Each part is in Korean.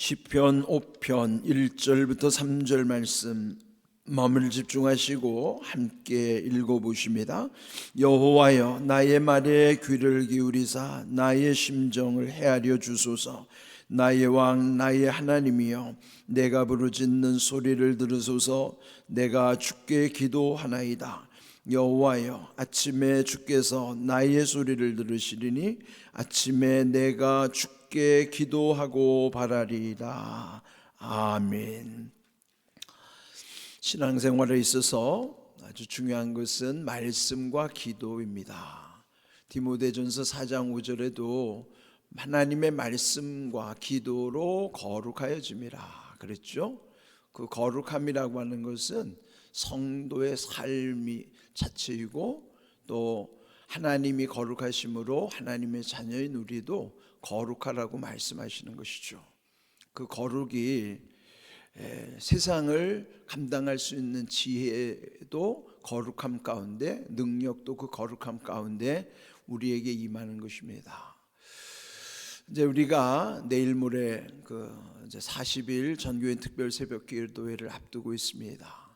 시편 5편 1절부터 3절 말씀 마음을 집중하시고 함께 읽어 보십니다. 여호와여 나의 말에 귀를 기울이사 나의 심정을 헤아려 주소서. 나의 왕 나의 하나님이여 내가 부르짖는 소리를 들으소서. 내가 주께 기도하나이다. 여호와여 아침에 주께서 나의 소리를 들으시리니 아침에 내가 주 께 기도하고 바라리라 아멘 신앙생활에 있어서 아주 중요한 것은 말씀과 기도입니다. 디모데전서 4장 5절에도 하나님의 말씀과 기도로 거룩하여짐이라 그랬죠. 그 거룩함이라고 하는 것은 성도의 삶이 자체이고 또 하나님이 거룩하심으로 하나님의 자녀인 우리도 거룩하라고 말씀하시는 것이죠. 그 거룩이 에, 세상을 감당할 수 있는 지혜도 거룩함 가운데 능력도 그 거룩함 가운데 우리에게 임하는 것입니다. 이제 우리가 내일 모레 그 이제 40일 전교인 특별 새벽 기도회를 앞두고 있습니다.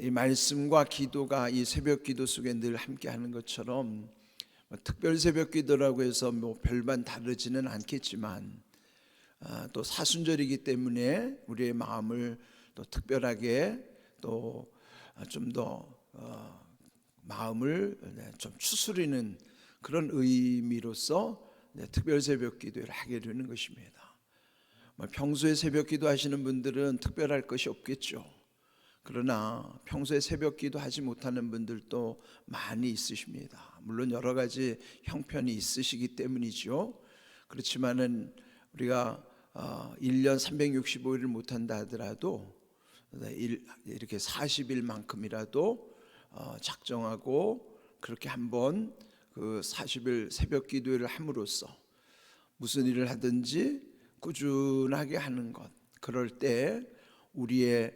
이 말씀과 기도가 이 새벽 기도 속에 늘 함께 하는 것처럼 뭐 특별 새벽 기도라고 해서 뭐 별반 다르지는 않겠지만 아, 또 사순절이기 때문에 우리의 마음을 또 특별하게 또 좀더 어, 마음을 네, 좀 추스리는 그런 의미로서 네, 특별 새벽 기도를 하게 되는 것입니다. 뭐 평소에 새벽 기도 하시는 분들은 특별할 것이 없겠죠. 그러나 평소에 새벽 기도 하지 못하는 분들도 많이 있으십니다. 물론 여러 가지 형편이 있으시기 때문이죠. 그렇지만은 우리가 어, 1년 365일을 못 한다 하더라도 이렇게 40일만큼이라도 어, 작정하고 그렇게 한번 그 40일 새벽 기도를 함으로써 무슨 일을 하든지 꾸준하게 하는 것 그럴 때 우리의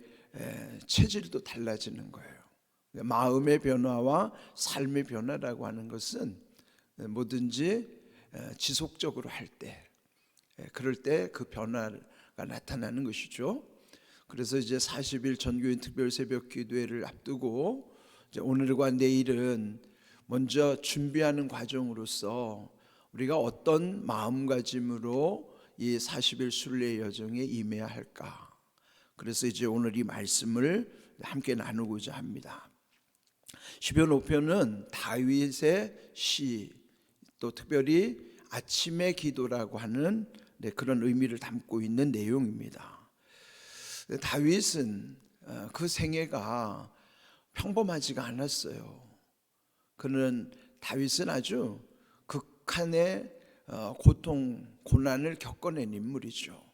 체질도 달라지는 거예요. 마음의 변화와 삶의 변화라고 하는 것은 뭐든지 지속적으로 할때 예, 그럴 때 그 변화가 나타나는 것이죠. 그래서 이제 40일 전교인 특별 새벽 기도회를 앞두고 오늘과 내일은 먼저 준비하는 과정으로서 우리가 어떤 마음가짐으로 이 40일 순례 여정에 임해야 할까? 그래서 이제 오늘 이 말씀을 함께 나누고자 합니다. 시편 5편은 다윗의 시, 또 특별히 아침의 기도라고 하는 네, 그런 의미를 담고 있는 내용입니다. 다윗은 어, 그 생애가 평범하지가 않았어요. 그는 다윗은 아주 극한의 어, 고통, 고난을 겪어낸 인물이죠.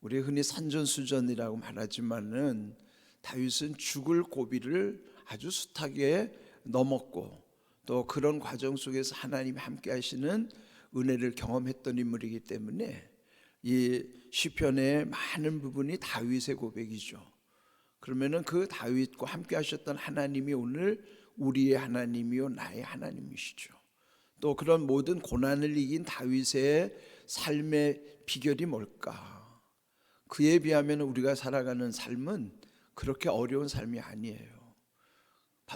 우리 흔히 산전수전이라고 말하지만은 다윗은 죽을 고비를 아주 숱하게 넘었고 또 그런 과정 속에서 하나님이 함께 하시는 은혜를 경험했던 인물이기 때문에 이 시편의 많은 부분이 다윗의 고백이죠. 그러면은 그 다윗과 함께 하셨던 하나님이 오늘 우리의 하나님이요 나의 하나님이시죠. 또 그런 모든 고난을 이긴 다윗의 삶의 비결이 뭘까? 그에 비하면 우리가 살아가는 삶은 그렇게 어려운 삶이 아니에요.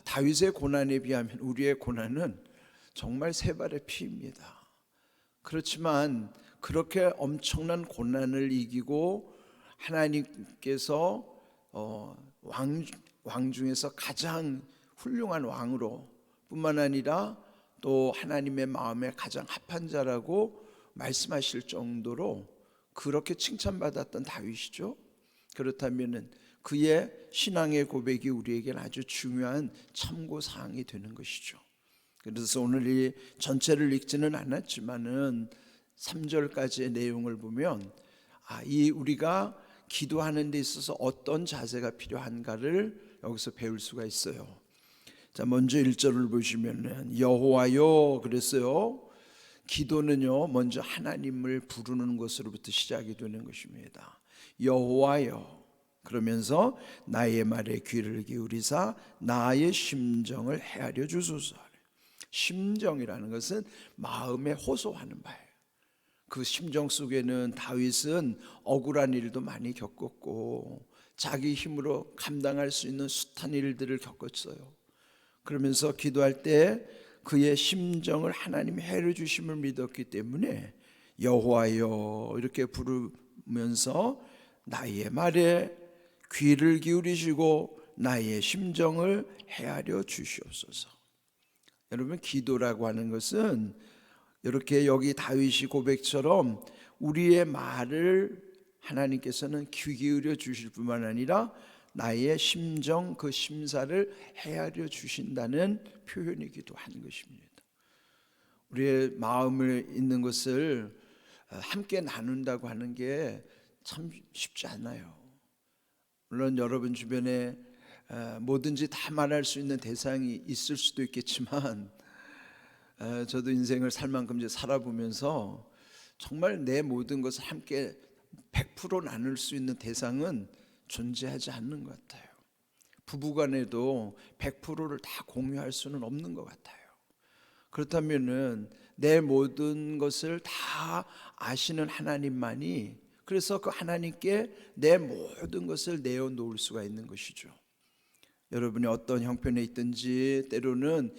다윗의 고난에 비하면 우리의 고난은 정말 세 발의 피입니다. 그렇지만 그렇게 엄청난 고난을 이기고 하나님께서 어, 왕, 왕 중에서 가장 훌륭한 왕으로 뿐만 아니라 또 하나님의 마음에 가장 합한 자라고 말씀하실 정도로 그렇게 칭찬받았던 다윗이죠. 그렇다면은 그의 신앙의 고백이 우리에게는 아주 중요한 참고 사항이 되는 것이죠. 그래서 오늘 이 전체를 읽지는 않았지만은 3절까지의 내용을 보면 아, 이 우리가 기도하는 데 있어서 어떤 자세가 필요한가를 여기서 배울 수가 있어요. 자, 먼저 1절을 보시면은 여호와요 그랬어요. 기도는요, 먼저 하나님을 부르는 것으로부터 시작이 되는 것입니다. 여호와요. 그러면서 나의 말에 귀를 기울이사 나의 심정을 헤아려 주소서. 심정이라는 것은 마음에 호소하는 바예요. 그 심정 속에는 다윗은 억울한 일도 많이 겪었고 자기 힘으로 감당할 수 있는 숱한 일들을 겪었어요. 그러면서 기도할 때 그의 심정을 하나님이 해를 주심을 믿었기 때문에 여호와여 이렇게 부르면서 나의 말에 귀를 기울이시고 나의 심정을 헤아려 주시옵소서. 여러분 기도라고 하는 것은 이렇게 여기 다윗이 고백처럼 우리의 말을 하나님께서는 귀 기울여 주실 뿐만 아니라 나의 심정 그 심사를 헤아려 주신다는 표현이기도 한 것입니다. 우리의 마음을 있는 것을 함께 나눈다고 하는 게 참 쉽지 않아요. 물론 여러분 주변에 어, 뭐든지 다 말할 수 있는 대상이 있을 수도 있겠지만 어, 저도 인생을 살 만큼 이제 살아보면서 정말 내 모든 것을 함께 100% 나눌 수 있는 대상은 존재하지 않는 것 같아요. 부부간에도 100%를 다 공유할 수는 없는 것 같아요. 그렇다면은 내 모든 것을 다 아시는 하나님만이 그래서 그 하나님께 내 모든 것을 내어 놓을 수가 있는 것이죠. 여러분이 어떤 형편에 있든지 때로는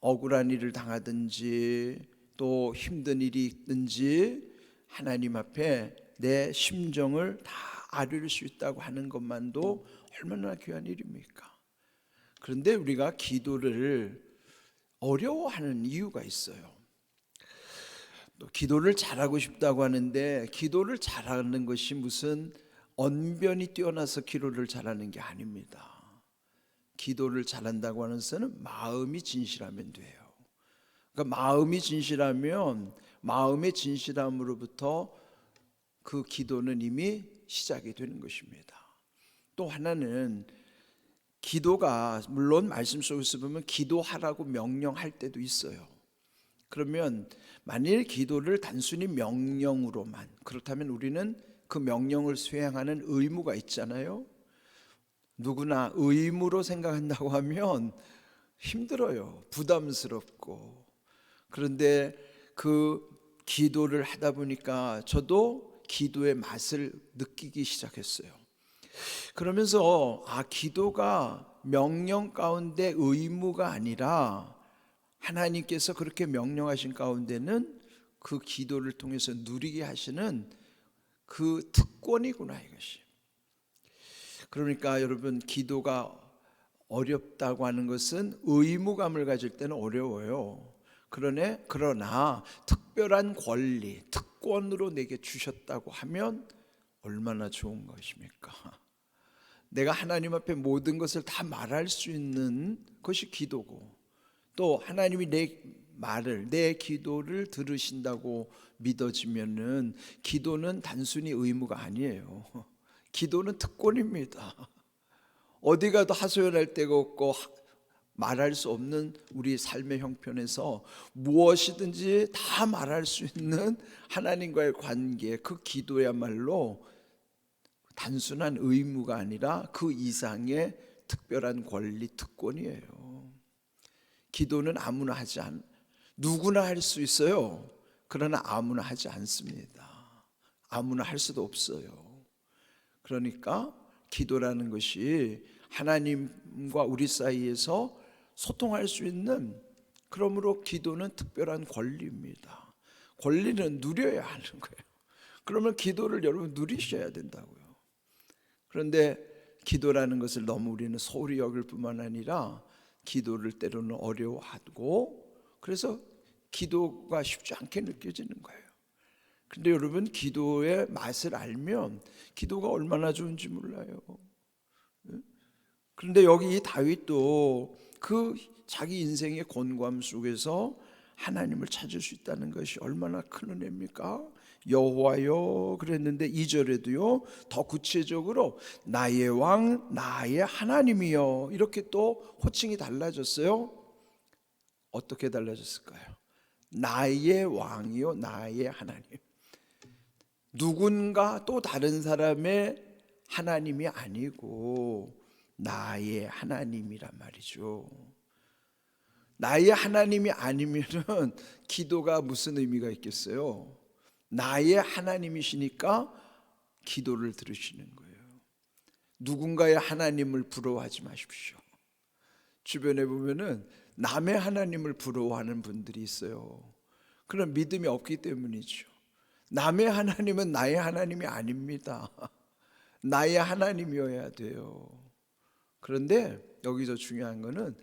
억울한 일을 당하든지 또 힘든 일이 있든지 하나님 앞에 내 심정을 다 아릴 수 있다고 하는 것만도 얼마나 귀한 일입니까? 그런데 우리가 기도를 어려워하는 이유가 있어요. 또 기도를 잘하고 싶다고 하는데 기도를 잘하는 것이 무슨 언변이 뛰어나서 기도를 잘하는 게 아닙니다. 기도를 잘한다고 하는 것은 마음이 진실하면 돼요. 그러니까 마음이 진실하면 마음의 진실함으로부터 그 기도는 이미 시작이 되는 것입니다. 또 하나는 기도가 물론 말씀 속에서 보면 기도하라고 명령할 때도 있어요. 그러면 만일 기도를 단순히 명령으로만 그렇다면 우리는 그 명령을 수행하는 의무가 있잖아요. 누구나 의무로 생각한다고 하면 힘들어요. 부담스럽고. 그런데 그 기도를 하다 보니까 저도 기도의 맛을 느끼기 시작했어요. 그러면서 아 기도가 명령 가운데 의무가 아니라 하나님께서 그렇게 명령하신 가운데는 그 기도를 통해서 누리게 하시는 그 특권이구나 이것이. 그러니까 여러분 기도가 어렵다고 하는 것은 의무감을 가질 때는 어려워요. 그러네 그러나 특별한 권리, 특권으로 내게 주셨다고 하면 얼마나 좋은 것입니까? 내가 하나님 앞에 모든 것을 다 말할 수 있는 것이 기도고 또 하나님이 내 말을 내 기도를 들으신다고 믿어지면은 기도는 단순히 의무가 아니에요. 기도는 특권입니다. 어디 가도 하소연할 데가 없고 말할 수 없는 우리 삶의 형편에서 무엇이든지 다 말할 수 있는 하나님과의 관계, 그 기도야말로 단순한 의무가 아니라 그 이상의 특별한 권리, 특권이에요. 기도는 아무나 하지 않, 누구나 할 수 있어요. 그러나 아무나 하지 않습니다. 아무나 할 수도 없어요. 그러니까 기도라는 것이 하나님과 우리 사이에서 소통할 수 있는 그러므로 기도는 특별한 권리입니다. 권리는 누려야 하는 거예요. 그러면 기도를 여러분 누리셔야 된다고요. 그런데 기도라는 것을 너무 우리는 소홀히 여길 뿐만 아니라 기도를 때로는 어려워하고 그래서 기도가 쉽지 않게 느껴지는 거예요. 근데 여러분 기도의 맛을 알면 기도가 얼마나 좋은지 몰라요. 그런데 여기 이 다윗도 그 자기 인생의 곤고함 속에서 하나님을 찾을 수 있다는 것이 얼마나 큰 은혜입니까? 여호와여 그랬는데 2절에도요 더 구체적으로 나의 왕 나의 하나님이여 이렇게 또 호칭이 달라졌어요 어떻게 달라졌을까요? 나의 왕이요 나의 하나님 누군가 또 다른 사람의 하나님이 아니고 나의 하나님이란 말이죠 나의 하나님이 아니면은 기도가 무슨 의미가 있겠어요? 나의 하나님이시니까 기도를 들으시는 거예요. 누군가의 하나님을 부러워하지 마십시오. 주변에 보면은 남의 하나님을 부러워하는 분들이 있어요. 그런 믿음이 없기 때문이죠. 남의 하나님은 나의 하나님이 아닙니다. 나의 하나님이어야 돼요. 그런데 여기서 중요한 거는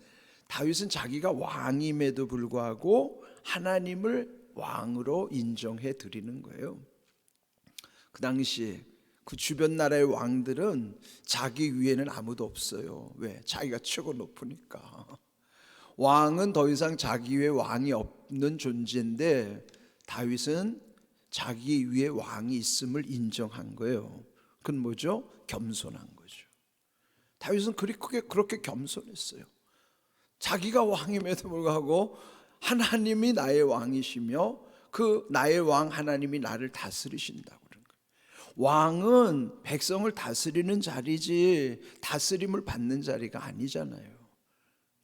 다윗은 자기가 왕임에도 불구하고 하나님을 왕으로 인정해 드리는 거예요. 그 당시 그 주변 나라의 왕들은 자기 위에는 아무도 없어요. 왜? 자기가 최고 높으니까. 왕은 더 이상 자기 위에 왕이 없는 존재인데 다윗은 자기 위에 왕이 있음을 인정한 거예요. 그건 뭐죠? 겸손한 거죠. 다윗은 그렇게 그렇게 겸손했어요. 자기가 왕임에도 불구하고 하나님이 나의 왕이시며 그 나의 왕 하나님이 나를 다스리신다고 그런 거예요. 왕은 백성을 다스리는 자리지 다스림을 받는 자리가 아니잖아요.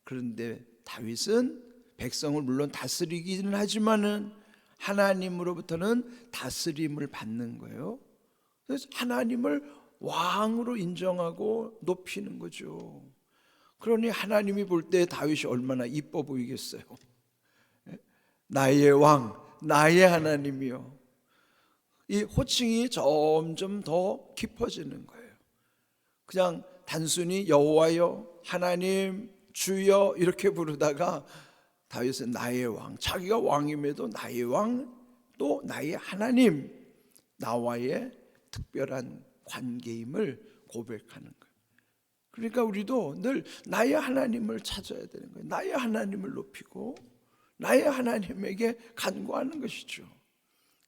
그런데 다윗은 백성을 물론 다스리기는 하지만은 하나님으로부터는 다스림을 받는 거예요. 그래서 하나님을 왕으로 인정하고 높이는 거죠. 그러니 하나님이 볼 때 다윗이 얼마나 이뻐 보이겠어요. 나의 왕, 나의 하나님이요. 이 호칭이 점점 더 깊어지는 거예요. 그냥 단순히 여호와여, 하나님, 주여 이렇게 부르다가 다윗은 나의 왕, 자기가 왕임에도 나의 왕, 또 나의 하나님, 나와의 특별한 관계임을 고백하는 거예요. 그러니까 우리도 늘 나의 하나님을 찾아야 되는 거예요. 나의 하나님을 높이고 나의 하나님에게 간구하는 것이죠.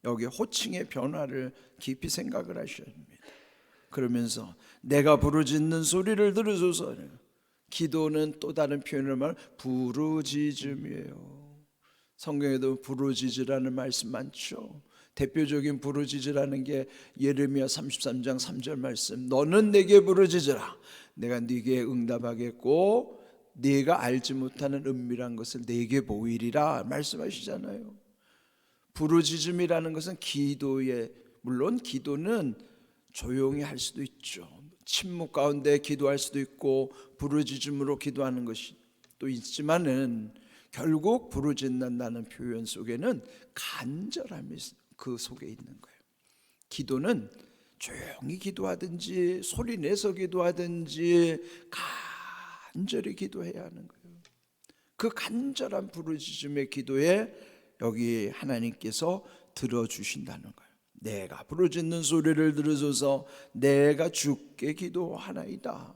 여기 호칭의 변화를 깊이 생각을 하셔야 합니다. 그러면서 내가 부르짖는 소리를 들으소서. 기도는 또 다른 표현을 말 부르짖음이에요. 성경에도 부르짖으라는 말씀 많죠. 대표적인 부르짖으라는 게 예레미야 33장 3절 말씀. 너는 내게 부르짖으라. 내가 네게 응답하겠고 네가 알지 못하는 은밀한 것을 네게 보이리라 말씀하시잖아요. 부르짖음이라는 것은 기도에 물론 기도는 조용히 할 수도 있죠. 침묵 가운데 기도할 수도 있고 부르짖음으로 기도하는 것이 또 있지만은 결국 부르짖는다는 표현 속에는 간절함이 그 속에 있는 거예요. 기도는 조용히 기도하든지 소리 내서 기도하든지 간절히 기도해야 하는 거예요. 그 간절한 부르짖음의 기도에 여기 하나님께서 들어주신다는 거예요. 내가 부르짖는 소리를 들으소서 내가 주께 기도하나이다.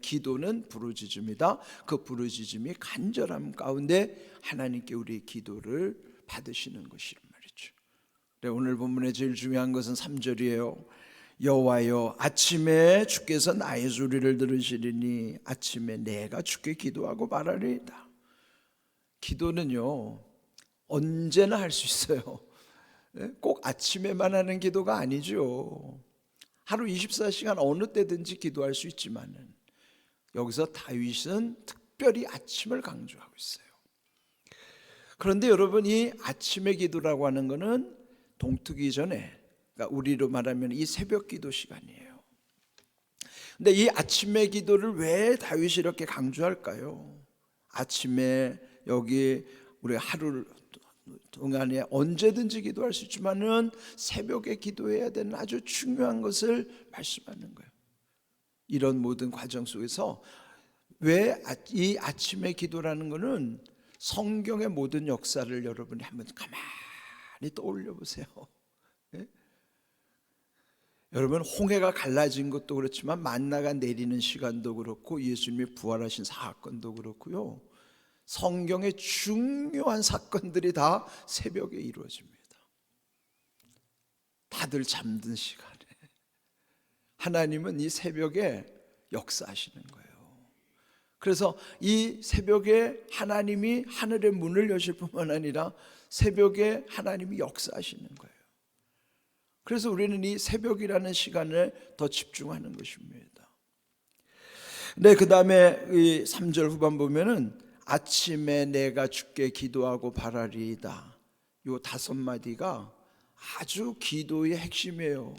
기도는 부르짖음이다. 그 부르짖음이 간절함 가운데 하나님께 우리 기도를 받으시는 것이란 말이죠. 네, 오늘 본문의 제일 중요한 것은 3절이에요. 여호와여 아침에 주께서 나의 소리를 들으시리니 아침에 내가 주께 기도하고 말하리이다. 기도는요 언제나 할 수 있어요. 예? 꼭 아침에만 하는 기도가 아니죠. 하루 24시간 어느 때든지 기도할 수 있지만은 여기서 다윗은 특별히 아침을 강조하고 있어요. 그런데 여러분 이 아침의 기도라고 하는 것은 동트기 전에 그러니까 우리로 말하면 이 새벽 기도 시간이에요. 근데 이 아침의 기도를 왜 다윗이 이렇게 강조할까요? 아침에 여기 우리 하루 동안에 언제든지 기도할 수 있지만은 새벽에 기도해야 되는 아주 중요한 것을 말씀하는 거예요. 이런 모든 과정 속에서 왜 이 아침의 기도라는 것은 성경의 모든 역사를 여러분이 한번 가만히 떠올려 보세요. 예? 여러분 홍해가 갈라진 것도 그렇지만 만나가 내리는 시간도 그렇고 예수님이 부활하신 사건도 그렇고요. 성경의 중요한 사건들이 다 새벽에 이루어집니다. 다들 잠든 시간에 하나님은 이 새벽에 역사하시는 거예요. 그래서 이 새벽에 하나님이 하늘의 문을 여실 뿐만 아니라 새벽에 하나님이 역사하시는 거예요. 그래서 우리는 이 새벽이라는 시간에 더 집중하는 것입니다. 네, 그 다음에 이 3절 후반 보면은 아침에 내가 주께 기도하고 바라리이다. 요 다섯 마디가 아주 기도의 핵심이에요.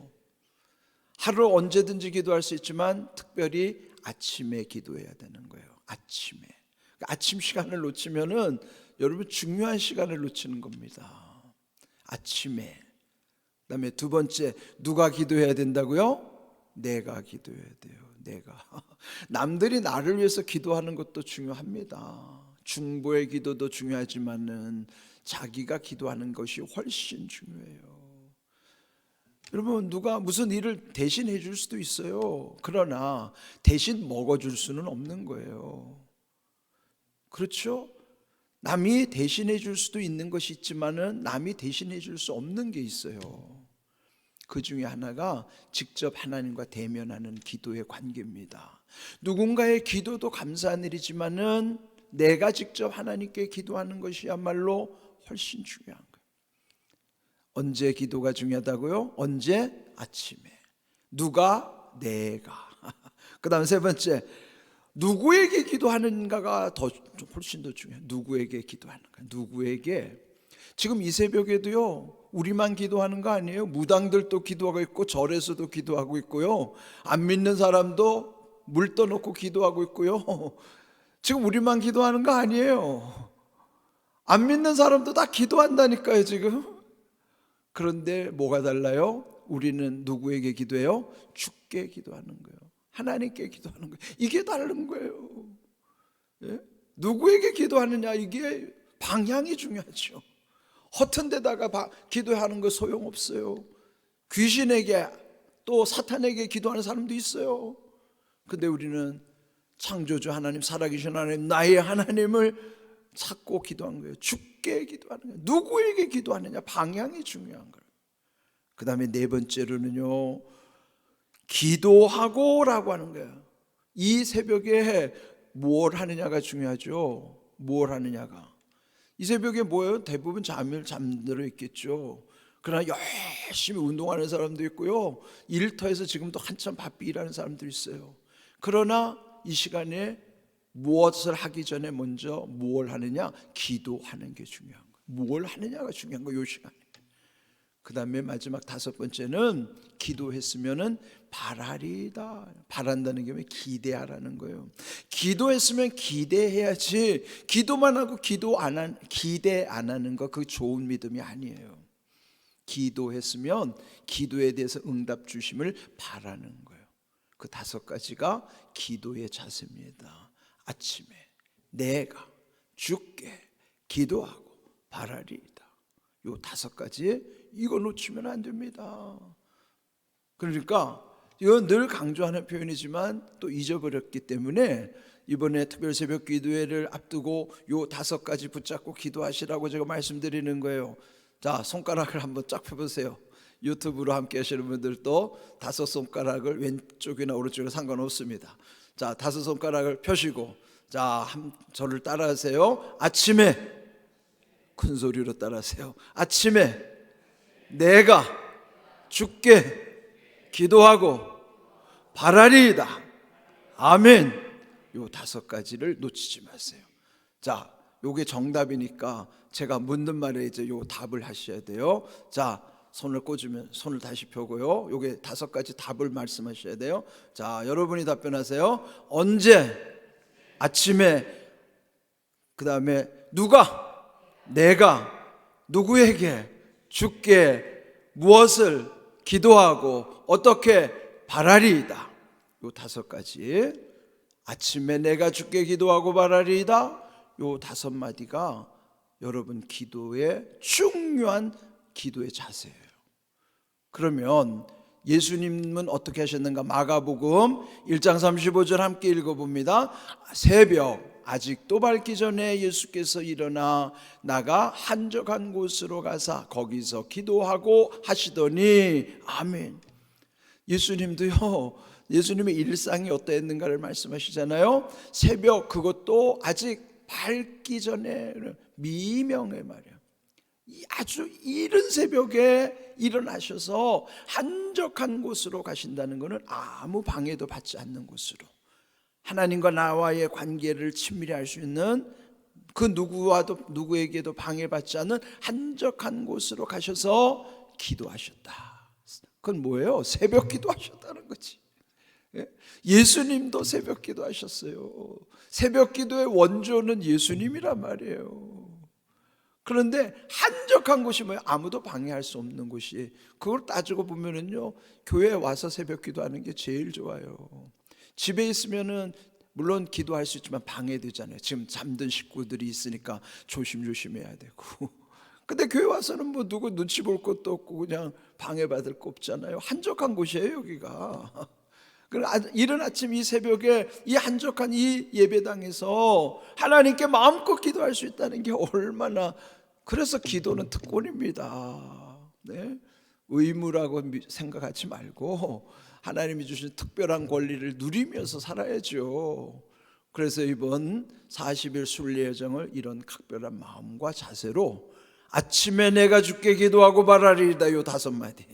하루 언제든지 기도할 수 있지만 특별히 아침에 기도해야 되는 거예요. 아침에. 그러니까 아침 시간을 놓치면은 여러분 중요한 시간을 놓치는 겁니다. 아침에. 그다음에 두 번째 누가 기도해야 된다고요? 내가 기도해야 돼요. 내가. 남들이 나를 위해서 기도하는 것도 중요합니다. 중보의 기도도 중요하지만은 자기가 기도하는 것이 훨씬 중요해요. 여러분 누가 무슨 일을 대신 해 줄 수도 있어요. 그러나 대신 먹어 줄 수는 없는 거예요. 그렇죠? 남이 대신해 줄 수도 있는 것이 있지만은 남이 대신해 줄 수 없는 게 있어요. 그 중에 하나가 직접 하나님과 대면하는 기도의 관계입니다. 누군가의 기도도 감사한 일이지만은 내가 직접 하나님께 기도하는 것이야말로 훨씬 중요한 거예요. 언제 기도가 중요하다고요? 언제? 아침에. 누가? 내가. 그 다음 세 번째, 누구에게 기도하는가가 더 훨씬 더 중요해요. 누구에게 기도하는가? 누구에게? 지금 이 새벽에도요. 우리만 기도하는 거 아니에요? 무당들도 기도하고 있고 절에서도 기도하고 있고요. 안 믿는 사람도 물 떠놓고 기도하고 있고요. 지금 우리만 기도하는 거 아니에요. 안 믿는 사람도 다 기도한다니까요, 지금. 그런데 뭐가 달라요? 우리는 누구에게 기도해요? 주께 기도하는 거예요. 하나님께 기도하는 거예요. 이게 다른 거예요. 예? 누구에게 기도하느냐 이게 방향이 중요하죠. 허튼 데다가 바- 기도하는 거 소용없어요. 귀신에게 또 사탄에게 기도하는 사람도 있어요. 근데 우리는 창조주 하나님 살아계신 하나님 나의 하나님을 찾고 기도한 거예요. 주께 기도하는 거예요. 누구에게 기도하느냐 방향이 중요한 거예요. 그 다음에 네 번째로는요 기도하고라고 하는 거예요. 이 새벽에 뭘 하느냐가 중요하죠. 뭘 하느냐가 이 새벽에 뭐예요? 대부분 잠을 잠들어 있겠죠. 그러나 열심히 운동하는 사람도 있고요. 일터에서 지금도 한참 바삐 일하는 사람도 있어요. 그러나 이 시간에 무엇을 하기 전에 먼저 무엇을 하느냐? 기도하는 게 중요한 거예요. 무엇을 하느냐가 중요한 거예요. 이 시간에. 그 다음에 마지막 다섯 번째는 기도했으면은 바라리다. 바란다는 게 기대하라는 거예요. 기도했으면 기대해야지. 기도만 하고 기도 안 한, 기대 안 하는 거 그 좋은 믿음이 아니에요. 기도했으면 기도에 대해서 응답 주심을 바라는 거예요. 그 다섯 가지가 기도의 자세입니다. 아침에 내가 주께 기도하고 바라리이다. 요 다섯 가지 이거 놓치면 안 됩니다. 그러니까 이건 늘 강조하는 표현이지만 또 잊어버렸기 때문에 이번에 특별 새벽 기도회를 앞두고 요 다섯 가지 붙잡고 기도하시라고 제가 말씀드리는 거예요. 자, 손가락을 한번 쫙 펴보세요. 유튜브로 함께 하시는 분들도 다섯 손가락을 왼쪽이나 오른쪽이나 상관없습니다. 자, 다섯 손가락을 펴시고 자, 한, 저를 따라하세요. 아침에 큰 소리로 따라하세요. 아침에 내가 죽게 기도하고 바라리이다. 아멘. 요 다섯 가지를 놓치지 마세요. 자, 요게 정답이니까 제가 묻는 말에 이제 요 답을 하셔야 돼요. 자, 손을 꽂으면 손을 다시 펴고요. 요게 다섯 가지 답을 말씀하셔야 돼요. 자, 여러분이 답변하세요. 언제? 아침에 그다음에 누가 내가 누구에게 주께 무엇을 기도하고 어떻게 바라리이다. 요 다섯 가지. 아침에 내가 주께 기도하고 바라리이다. 요 다섯 마디가 여러분 기도의 중요한 기도의 자세예요. 그러면 예수님은 어떻게 하셨는가? 마가복음 1장 35절 함께 읽어 봅니다. 새벽 아직도 밝기 전에 예수께서 일어나 나가 한적한 곳으로 가사 거기서 기도하고 하시더니 아멘. 예수님도요. 예수님의 일상이 어떠했는가를 말씀하시잖아요. 새벽 그것도 아직 밝기 전에 미명의. 이 아주 이른 새벽에 일어나셔서 한적한 곳으로 가신다는 것은 아무 방해도 받지 않는 곳으로 하나님과 나와의 관계를 친밀히 할 수 있는 그 누구와도 누구에게도 방해받지 않는 한적한 곳으로 가셔서 기도하셨다. 그건 뭐예요? 새벽 기도하셨다는 거지. 예? 예수님도 새벽 기도하셨어요. 새벽 기도의 원조는 예수님이란 말이에요. 그런데 한적한 곳이 뭐예요? 아무도 방해할 수 없는 곳이. 그걸 따지고 보면은요, 교회에 와서 새벽 기도하는 게 제일 좋아요. 집에 있으면은 물론 기도할 수 있지만 방해되잖아요. 지금 잠든 식구들이 있으니까 조심조심해야 되고. 근데 교회 와서는 뭐 누구 눈치 볼 것도 없고 그냥 방해받을 거 없잖아요. 한적한 곳이에요, 여기가. 아- 이른 아침 이 새벽에 이 한적한 이 예배당에서 하나님께 마음껏 기도할 수 있다는 게 얼마나 그래서 기도는 특권입니다. 네? 의무라고 미- 생각하지 말고 하나님이 주신 특별한 권리를 누리면서 살아야죠. 그래서 이번 40일 순례 여정을 이런 각별한 마음과 자세로 아침에 내가 주께 기도하고 말하리이다 요 다섯 마디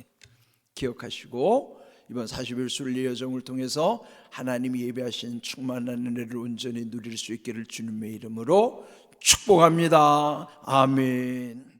기억하시고 이번 40일 순례 여정을 통해서 하나님이 예배하신 충만한 은혜를 온전히 누릴 수 있기를 주님의 이름으로 축복합니다. 아멘.